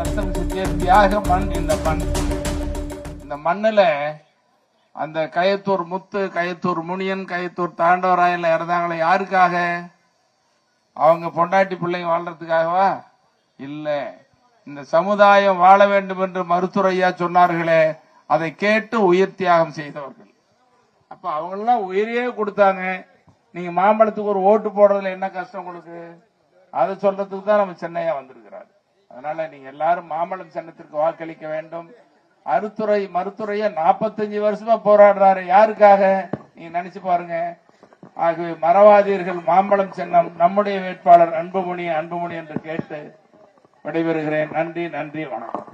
ஆயிரம் வருஷம் தியாக மண் இந்த மண். இந்த மண்ணுல அந்த கயத்தூர் முத்து கயத்தூர் முனியன் கயத்தூர் தாண்டவராயில் இறந்தாங்களே யாருக்காக? அவங்க பொண்டாட்டி பிள்ளைங்க வாழ்றதுக்காகவா? இல்லை. இந்த சமுதாயம் வாழ வேண்டும் என்று மருத்துவரையா சொன்னார்களே அதை கேட்டு உயிர் தியாகம் செய்தவர்கள். அப்ப அவங்களாம் உயிரையே கொடுத்தாங்க. நீங்க மாம்பழத்துக்கு ஒரு ஓட்டு போடுறதுல என்ன கஷ்டம் உங்களுக்கு? அதை சொல்றதுக்கு தான் நம்ம சென்னையா வந்திருக்கிறார். அதனால நீங்க எல்லாரும் மாம்பழம் சின்னத்திற்கு வாக்களிக்க வேண்டும். அறுத்துறை மருத்துறைய 45 வருஷமா போராடுறாரு. யாருக்காக? நீங்க நினைச்சு பாருங்க. ஆகவே மறவாதீர்கள் மாம்பழம் சின்னம். நம்முடைய வேட்பாளர் அன்புமணி அன்புமணி என்று கேட்டு விடைபெறுகிறேன். நன்றி நன்றி வணக்கம்.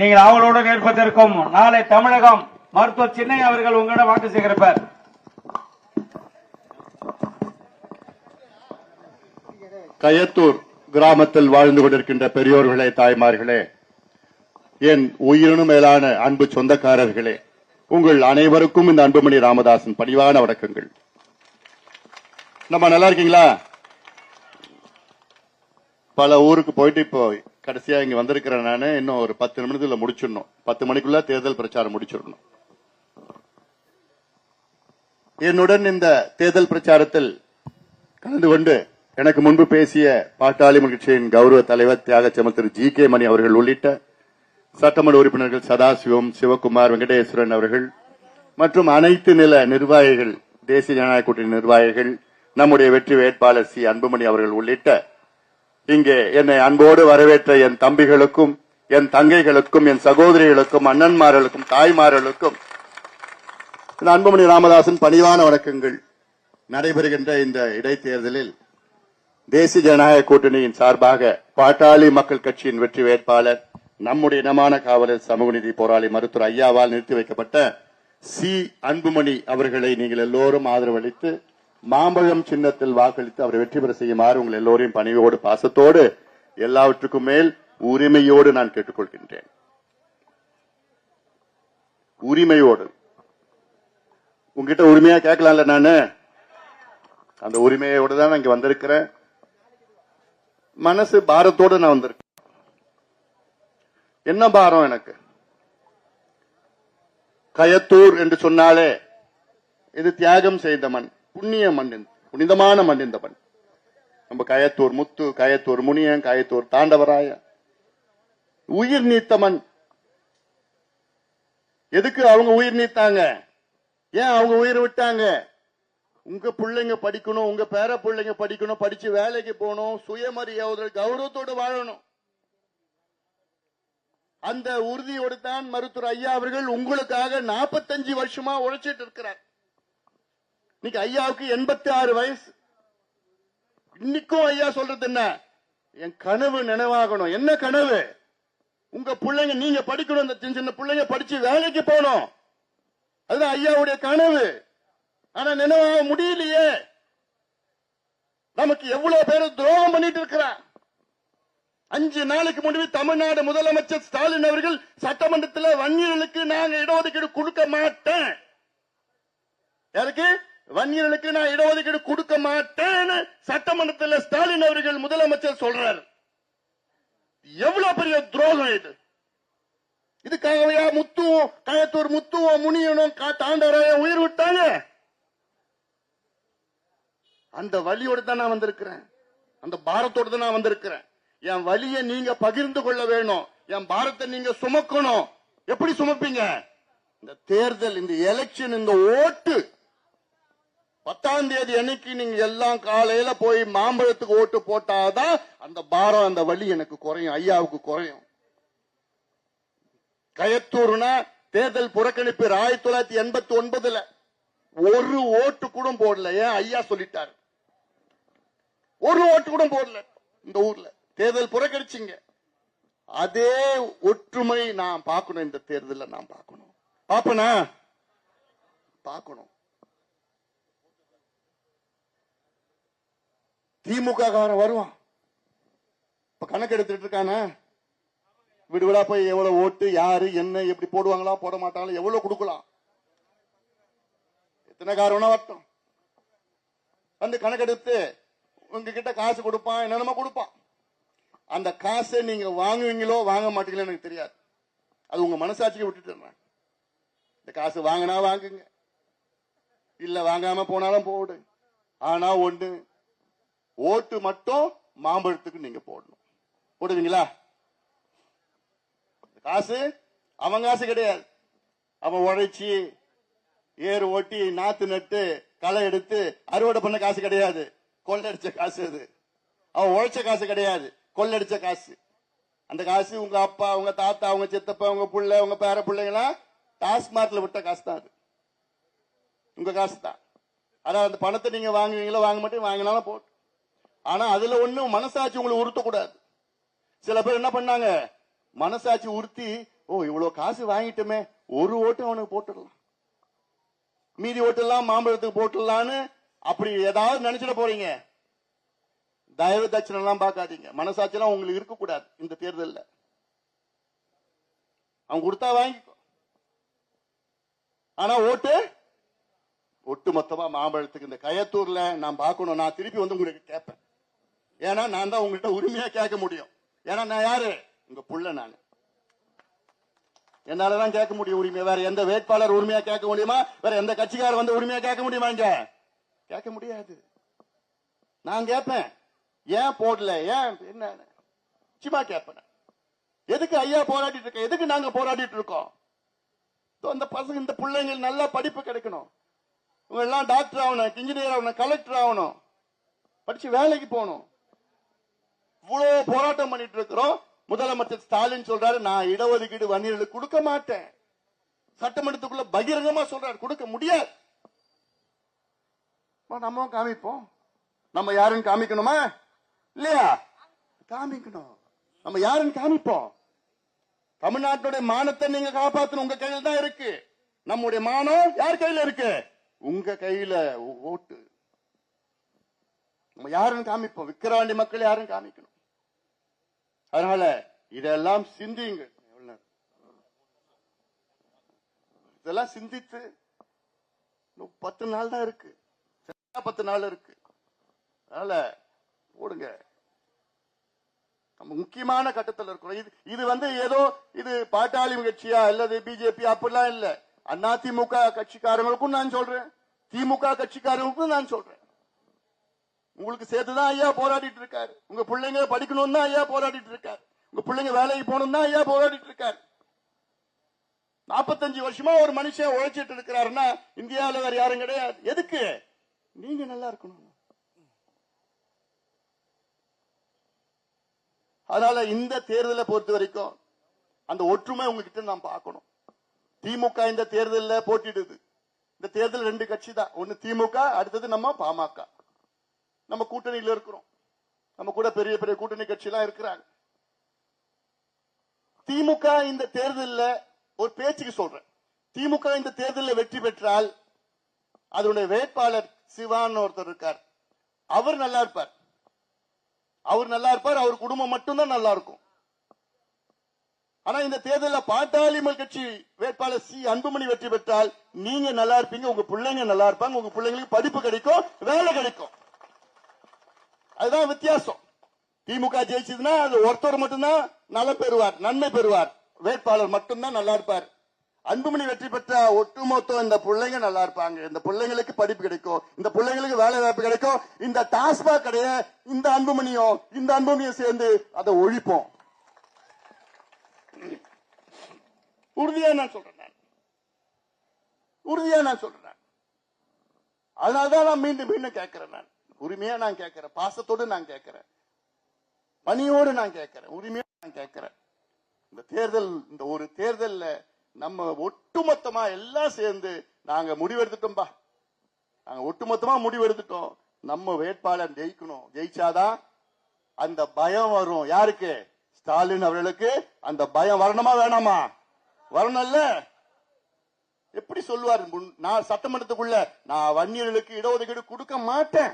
நீங்கள் அவளோடு கேட்பதற்கும் நாளை தமிழகம் மருத்துவர் சின்னை அவர்கள் உங்களிடம் வாக்கு சேகரிப்பார். கயத்தூர். கிராமத்தில் வாழ்ந்து கொண்டிருக்கின்ற பெரியோர்களே தாய்மார்களே என் உயிரினும் மேலான அன்பு சொந்தக்காரர்களே உங்கள் அனைவருக்கும் இந்த அன்புமணி ராமதாசன் பணிவான வணக்கங்கள். நம்ம நல்லா இருக்கீங்களா? பல ஊருக்கு போயிட்டு இப்போ கடைசியா இங்க வந்திருக்கிறேன் நானு. இன்னும் ஒரு பத்து நிமிடத்துல முடிச்சிடணும். பத்து மணிக்குள்ள தேர்தல் பிரச்சாரம் முடிச்சிடணும். என்னுடன் இந்த தேர்தல் பிரச்சாரத்தில் கலந்து கொண்டு எனக்கு முன்பு பேசிய பாட்டாளி கட்சியின் கௌரவ தலைவர் தியாகச்சமல் திரு ஜி கே மணி அவர்கள் உள்ளிட்ட சட்டமன்ற உறுப்பினர்கள் சதாசிவம் சிவகுமார் வெங்கடேஸ்வரன் அவர்கள் மற்றும் அனைத்து நில நிர்வாகிகள் தேசிய ஜனநாயக கூட்டணி நிர்வாகிகள் நம்முடைய வெற்றி வேட்பாளர் சி. அன்புமணி அவர்கள் உள்ளிட்ட இங்கே என்னை அன்போடு வரவேற்ற என் தம்பிகளுக்கும் என் தங்கைகளுக்கும் என் சகோதரிகளுக்கும் அண்ணன்மார்களுக்கும் தாய்மார்களுக்கும் அன்புமணி ராமதாசன் பணிவான வணக்கங்கள். நடைபெறுகின்ற இந்த இடைத்தேர்தலில் தேசிய ஜனநாயக கூட்டணியின் சார்பாக பாட்டாளி மக்கள் கட்சியின் வெற்றி வேட்பாளர் நம்முடைய இனமான காவலர் சமூக நீதி போராளி மருத்துவர் ஐயாவால் நிறுத்தி வைக்கப்பட்ட சி. அன்புமணி அவர்களை நீங்கள் எல்லோரும் ஆதரவளித்து மாம்பழம் சின்னத்தில் வாக்களித்து அவரை வெற்றி பெற செய்யுமாறு உங்கள் எல்லோரையும் பணிவோடு பாசத்தோடு எல்லாவற்றுக்கும் மேல் உரிமையோடு நான் கேட்டுக்கொள்கின்றேன். உரிமையோடு. உங்ககிட்ட உரிமையா கேட்கலாம்ல நானு? அந்த உரிமையோடு தான் நான் இங்க வந்திருக்கிறேன். மனசு பாரத்தோடு நான் வந்திருக்கேன். என்ன பாரம் எனக்கு? கயத்தூர் என்று சொன்னாலே இது தியாகம் செய்த மண் புண்ணிய மண் புனிதமான மண் இந்த மண். நம்ம கயத்தூர் முத்து கயத்தூர் முனியன் கயத்தூர் தாண்டவராய. உயிர் நீத்த மண். எதுக்கு அவங்க உயிர் நீத்தாங்க? ஏன் அவங்க உயிர் விட்டாங்க? உங்க பிள்ளைங்க படிக்கணும் உங்க பேர பிள்ளைங்க படிக்கணும் படிச்சு வேலைக்கு போகணும் சுயமரியாதை கௌரவத்தோடு வாழணும். அந்த உறுதியோடு தான் மருத்துவர் ஐயா அவர்கள் உங்களுக்காக 45 வருஷமா உழைச்சிட்டு இருக்கிறார். இன்னைக்கு ஐயாவுக்கு எண்பத்தி ஆறு வயசு. இன்னைக்கும் ஐயா சொல்றது என்ன? என் கனவு நினைவாகணும். என்ன கனவு? உங்க பிள்ளைங்க நீங்க படிக்கணும் இந்த சின்ன சின்ன பிள்ளைங்க படிச்சு வேலைக்கு போகணும். அதுதான் ஐயாவுடைய கனவு. ஆனா நினைவாக முடியலையே. நமக்கு எவ்வளவு பேர் துரோகம் பண்ணிட்டு இருக்கிறான் அஞ்சு நாளைக்கு முன்பு தமிழ்நாடு முதலமைச்சர் ஸ்டாலின் அவர்கள் சட்டமன்றத்தில் வன்னியர்களுக்கு நாங்க இடஒதுக்கீடு கொடுக்க மாட்டேன். யாருக்கு? வன்னியர்களுக்கு நான் இடஒதுக்கீடு கொடுக்க மாட்டேன்னு சட்டமன்றத்தில் ஸ்டாலின் அவர்கள் முதலமைச்சர் சொல்றாரு. எவ்வளவு பெரிய துரோகம் இது. இதுக்காகவையா முத்துவும் கயத்தூர் முத்துவோம் முனியனும் கா- தாண்டவராய உயிர் விட்டாங்க? அந்த வழியோடு தான் நான் வந்திருக்கிறேன். அந்த பாரத்தோடு தான் நான் வந்திருக்கிறேன். என் வழியை நீங்க பகிர்ந்து கொள்ள வேணும். என் பாரத்தை நீங்க சுமக்கணும். எப்படி சுமப்பீங்க? இந்த தேர்தல் இந்த எலெக்ஷன் இந்த ஓட்டு. பத்தாம் தேதி அன்னைக்கு நீங்க எல்லாம் காலையில போய் மாம்பழத்துக்கு ஓட்டு போட்டாதான் அந்த பாரம் அந்த வலி எனக்கு குறையும். ஐயாவுக்கு குறையும். கயத்தூர்னா தேர்தல் புறக்கணிப்பு ஆயிரத்தி தொள்ளாயிரத்தி எண்பத்தி ஒன்பதுல ஒரு ஓட்டு கூட போடல. ஏன் ஐயா சொல்லிட்டாரு? ஒரு ஓட்டு கூட போடல. இந்த ஊர்ல. தேர்தல் புறக்கணிச்சிங்க. அதே ஒற்றுமை நான் பார்க்கணும். இந்த தேர்தலில் நான் பார்க்கணும். பாப்பனா பார்க்கணும். திமுக காரன் வருவான். இப்ப கணக்கு எடுத்துட்டு இருக்கானே? விடுவிடா போய் எவ்வளவு ஓட்டு யாரு என்ன எப்படி போடுவாங்களா போட மாட்டாங்களா எவ்வளவு கொடுக்கலாம்? எத்தனை காரணம் வரட்டும். வந்து கணக்கெடுத்து உங்ககிட்ட காசு கொடுப்பான் என்னென்னமோ கொடுப்பான். அந்த காசை நீங்க வாங்குவீங்களோ வாங்க மாட்டீங்களோ எனக்கு தெரியாது. அது உங்க மனசாட்சிக்கு விட்டுட்டு இந்த காசு வாங்கினா வாங்குங்க. இல்ல வாங்காம போனாலும் போடு. ஆனா ஒண்ணு ஓட்டு மட்டும் மாம்பழத்துக்கு நீங்க போடணும். போடுவீங்களா? காசு அவன் காசு கிடையாது. அவன் உழைச்சி ஏறு ஓட்டி நாத்து நட்டு களை எடுத்து அறுவடை பண்ண காசு கிடையாது. கொள்ளடிச்ச காசு அது. அவன் உழைச்ச காசு கிடையாது. கொள்ளடிச்ச காசு. அந்த காசு உங்க அப்பா உங்க தாத்தா உங்க சித்தப்பா உங்க பிள்ளை உங்க பேர பிள்ளைங்களாம் டாஸ்மார்ட்ல விட்ட காசு தான் அது. உங்க காசு தான் அதான் அந்த பணத்தை நீங்க வாங்குவீங்களோ வாங்க மாட்டேன் வாங்கினாலும் போட்டு ஆனா அதுல ஒண்ணும் மனசாட்சி உங்களை உறுத்தக்கூடாது. சில பேர் என்ன பண்ணாங்க? மனசாட்சி உறுத்தி ஓ இவ்வளவு காசு வாங்கிட்டோமே. ஒரு ஓட்டு அவனுக்கு போட்டுடலாம். மீதி ஓட்டெல்லாம் மாம்பழத்துக்கு போட்டுடலான்னு அப்படி ஏதாவது நினைச்சிட போறீங்க? தயவு தட்சணை எல்லாம் பார்க்காதீங்க. மனசாட்சியெல்லாம் உங்களுக்கு இருக்கக்கூடாது இந்த தேர்தலில். அவங்க கொடுத்தா வாங்கிக்கோ. ஆனா ஓட்டு? ஒட்டு மொத்தமா மாம்பழத்துக்கு இந்த கயத்தூர்ல நான் பார்க்கணும். நான் திருப்பி வந்து உங்களுக்கு கேட்பேன். ஏன்னா நான் தான் உங்கள்கிட்ட உரிமையா கேட்க முடியும். ஏன்னா நான் யாரு? உங்க புள்ள நான். என்னாலதான் கேட்க முடியும் உரிமையா. வேற எந்த வேட்பாளர் உரிமையா கேட்க முடியுமா? வேற எந்த கட்சிக்காரர் வந்து உரிமையா கேட்க முடியுமா இங்க? கேட்க முடியாது. நான் கேட்பேன். ஏன் போடல? ஏன் என்ன? சும்மா கேட்பேன். எதுக்கு ஐயா போராடிட்டு இருக்க? எதுக்கு நாங்க போராடிட்டு இருக்கோம்? இதோ இந்த பசங்க இந்த பிள்ளைங்க நல்லா படிப்பு கிடைக்கணும். இவங்க எல்லாம் டாக்டர் ஆகணும் இன்ஜினியர் ஆகணும் கலெக்டர் ஆகணும். படிச்சு வேலைக்கு போகணும். இவ்வளவு போராட்டம் பண்ணிட்டு இருக்கிறோம். முதலமைச்சர் ஸ்டாலின் சொல்றாரு நான் இடஒதுக்கீடு வன்னியர்களுக்கு கொடுக்க மாட்டேன். சட்டமன்றத்துக்குள்ள பகிரங்கமா சொல்றாரு. கொடுக்க முடியாது. நம்ம காமிப்போம். நம்ம யாருன்னு காமிக்கணுமா? இல்லையா? காமிக்கணும். நம்ம யாருன்னு காமிப்போம். தமிழ்நாட்டுடைய மானத்தை நீங்க காப்பாத்தணும். உங்க கையில தான் இருக்கு. நம்முடைய மானம் யார் கையில இருக்கு? உங்க கையில. ஓட்டு. நம்ம யாருன்னு காமிப்போம். விக்கிரவாண்டி மக்கள் யாரும் காமிக்கணும். அதனால இதெல்லாம் சிந்தியுங்க இதெல்லாம் சிந்தித்து பத்து நாள் தான் இருக்கு. பத்து நாள் இருக்கு. அதனால போடுங்க. நம்ம முக்கியமான கட்டத்தில் இருக்கிறோம். இது இது வந்து ஏதோ இது பாட்டாளி கட்சியா அல்லது பிஜேபி அப்படிலாம் இல்ல. அண்ணா திமுக கட்சிக்காரங்களுக்கும் நான் சொல்றேன். திமுக கட்சிக்காரங்களுக்கும் நான் சொல்றேன். உங்களுக்கு சேர்த்துதான் ஐயா போராடிட்டு இருக்காரு. உங்க பிள்ளைங்க படிக்கணும்னு தான் ஐயா போராடிட்டு இருக்காரு. உங்க பிள்ளைங்க வேலைக்கு போகணும்னா ஐயா போராடிட்டு இருக்காரு. நாற்பத்தஞ்சு வருஷமா ஒரு மனுஷன் உழைச்சிட்டு இருக்கிறாருன்னா இந்தியாவுல வேற யாரும் கிடையாது. எதுக்கு? நீங்க நல்லா இருக்கணும் அதனால இந்த தேர்தலை பொறுத்த வரைக்கும் அந்த ஒற்றுமை உங்ககிட்ட நாம் பார்க்கணும். திமுக இந்த தேர்தலில் போட்டிடுது இந்த தேர்தல் ரெண்டு கட்சி தான். ஒன்னு திமுக அடுத்தது நம்ம பாமக. நம்ம கூட்டணியில இருக்கிறோம். நம்ம கூட பெரிய பெரிய கூட்டணி கட்சியெல்லாம் இருக்கிறாங்க. திமுக இந்த தேர்தலில் ஒரு பேச்சுக்கு சொல்றேன். திமுக இந்த தேர்தலில் வெற்றி பெற்றால் அதனுடைய வேட்பாளர் சிவான்னு ஒருத்தர் இருக்கார். அவர் நல்லா இருப்பார். அவர் நல்லா இருப்பார் அவர் குடும்பம் மட்டும்தான் நல்லா இருக்கும். ஆனா இந்த தேர்தலில் பாட்டாளிமல் கட்சி வேட்பாளர் சி. அன்புமணி வெற்றி பெற்றால் நீங்க நல்லா இருப்பீங்க உங்க பிள்ளைங்க நல்லா இருப்பாங்க உங்க பிள்ளைங்களுக்கு படிப்பு கிடைக்கும் வேலை கிடைக்கும். அதுதான் வித்தியாசம். திமுக ஜெயிச்சதுன்னா அது ஒருத்தர் மட்டும்தான் நலம் பெறுவார் நன்மை பெறுவார். வேட்பாளர் மட்டும்தான் நல்லா இருப்பார். அன்புமணி வெற்றி பெற்ற ஒட்டுமொத்தம் இந்த பிள்ளைங்க நல்லா இருப்பாங்க. இந்த பிள்ளைங்களுக்கு படிப்பு கிடைக்கும். இந்த பிள்ளைங்களுக்கு வேலை வாய்ப்பு கிடைக்கும். இந்த டாஸ்மாக் கடைய இந்த அன்புமணியும் இந்த அன்புமணியும் சேர்ந்து அதை ஒழிப்போம். உறுதியா நான் சொல்றேன் நான். உறுதியா நான் சொல்றேன் அதனாலதான் நான் மீண்டும் மீண்டும் கேட்கிறேன் நான். உரிமையா நான் கேட்கிறேன். பாசத்தோடு நான் கேட்கிறேன். பணியோடு நான் கேட்கிறேன். உரிமையா நான் கேட்கிறேன். இந்த தேர்தல் இந்த ஒரு தேர்தல்ல நம்ம ஒட்டுமொத்தமா எல்லாம் சேர்ந்து நாங்க முடிவெடுத்துட்டோம்பா. நாங்க ஒட்டுமொத்தமா முடிவெடுத்துட்டோம். நம்ம வேட்பாளர் ஜெயிக்கணும். ஜெயிச்சாதான் அந்த பயம் வரும். யாருக்கு? ஸ்டாலின் அவர்களுக்கு. அந்த பயம் வரணுமா வேணாமா? வரணும்ல எப்படி சொல்லுவார்? முன்- நான் சட்டமன்றத்துக்குள்ள நான் வன்னியர்களுக்கு இடஒதுக்கீடு கொடுக்க மாட்டேன்.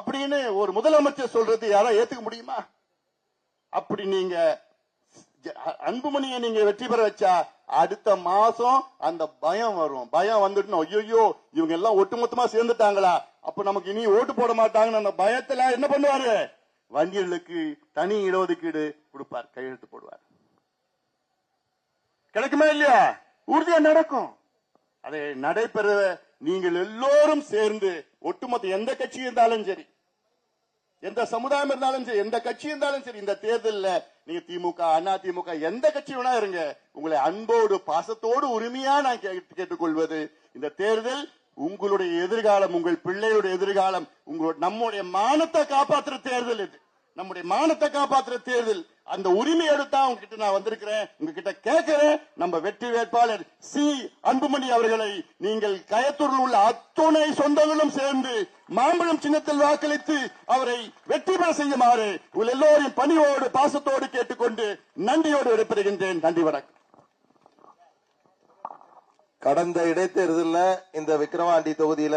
அப்படின்னு ஒரு முதலமைச்சர் சொல்றது யாரா ஏத்துக்க முடியுமா? அப்படி நீங்க அன்புமணியை நீங்க வெற்றி பெற வச்சா அடுத்த மாசம் அந்த பயம் வரும். பயம் வந்துட்டு ஐயோ இவங்க எல்லாம் ஒட்டுமொத்தமா சேர்ந்துட்டாங்களா? அப்ப நமக்கு இனி ஓட்டு போட மாட்டாங்கன்னு அந்த பயத்துல என்ன பண்ணுவாரு? வன்னியர்களுக்கு தனி இடஒதுக்கீடு கொடுப்பார். கையெழுத்து போடுவார். கிடைக்குமா இல்லையா? உறுதியா நடக்கும். அதை நடைபெற நீங்கள் எல்லோரும் சேர்ந்து ஒட்டுமொத்த எந்த கட்சி இருந்தாலும் சரி எந்த சமுதாயம் இருந்தாலும் சரி எந்த கட்சி இருந்தாலும் சரி இந்த தேர்தலில் நீங்க திமுக அண்ணா திமுக எந்த கட்சி வேணா இருங்க. உங்களை அன்போடு பாசத்தோடு உரிமையா நான் கேட்டு- கேட்டுக்கொள்வது இந்த தேர்தல். உங்களுடைய எதிர்காலம் உங்கள் பிள்ளையுடைய எதிர்காலம் உங்களோட நம்முடைய மானத்தை காப்பாற்றுற தேர்தல் இது. நம்முடைய மானத்தை காப்பாற்றுற தேர்தல். அந்த உரிமை எடுத்தா உங்ககிட்ட நான் வந்திருக்கிறேன் உங்ககிட்ட கேட்கிறேன். நம்ம வெற்றி வேட்பாளர் சி. அன்புமணி அவர்களை நீங்கள் கயத்தூரில் உள்ள அத்துணை சொந்தங்களும் சேர்ந்து மாம்பழம் சின்னத்தில் வாக்களித்து அவரை வெற்றி பெற செய்யுமாறு உங்கள் எல்லோரையும் பணியோடு பாசத்தோடு கேட்டுக்கொண்டு நன்றியோடு விடைபெறுகின்றேன். நன்றி வணக்கம். கடந்த இடைத்தேர்தலில் இந்த விக்கிரவாண்டி தொகுதியில